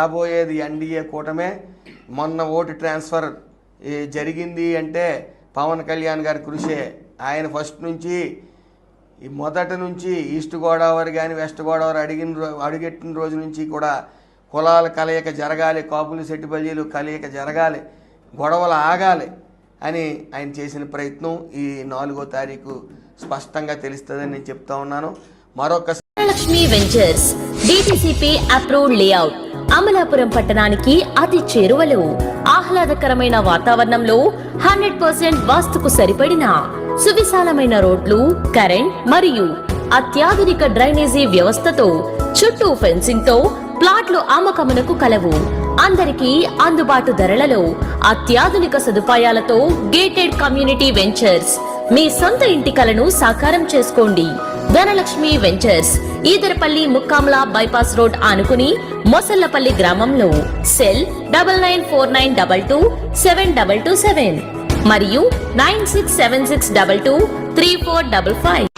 రాబోయేది ఎన్డీఏ కూటమే. మొన్న vote transfer ఈ జరిగింది అంటే పవన్ కళ్యాణ్ గారి కృషే. ఆయన ఫస్ట్ నుంచి ఈ మొదటి నుంచి ఈస్ట్ గోదావరి కానీ వెస్ట్ గోదావరి అడిగిన అడుగెట్టిన రోజు నుంచి కూడా కులాల కలయిక జరగాలి కాపులు సెట్టుబల్లీలు కలయిక జరగాలి గొడవలు ఆగాలి అని ఆయన చేసిన ప్రయత్నం ఈ నాలుగో తారీఖు స్పష్టంగా తెలుస్తుందని నేను చెప్తా ఉన్నాను. మరొక Lakshmi ventures DTCP approved layout Amalapuram పట్టణానికి అతి చేరువలో. ఆహ్లాదకరమైన వాతావరణంలో హండ్రెడ్ పర్సెంట్ వాస్తుకు సరిపడిన సువిశాలమైన రోడ్లు కరెంట్ మరియు అత్యాధునిక డ్రైనేజీ వ్యవస్థతో చుట్టూ ఫెన్సింగ్తో ప్లాట్లు అమ్మకమునకు కలవు. అందరికీ అందుబాటు ధరలలో అత్యాధునిక సదుపాయాలతో గేటెడ్ కమ్యూనిటీ వెంచర్స్. మీ సొంత ఇంటి కలను సాకారం చేసుకోండి. Dhanalakshmi ventures Edarapalli Mukkamala bypass road ఆనుకుని మొసల్లపల్లి గ్రామంలో cell double nine four nine double two seven double two seven మరియు nine six seven six double two three four double five.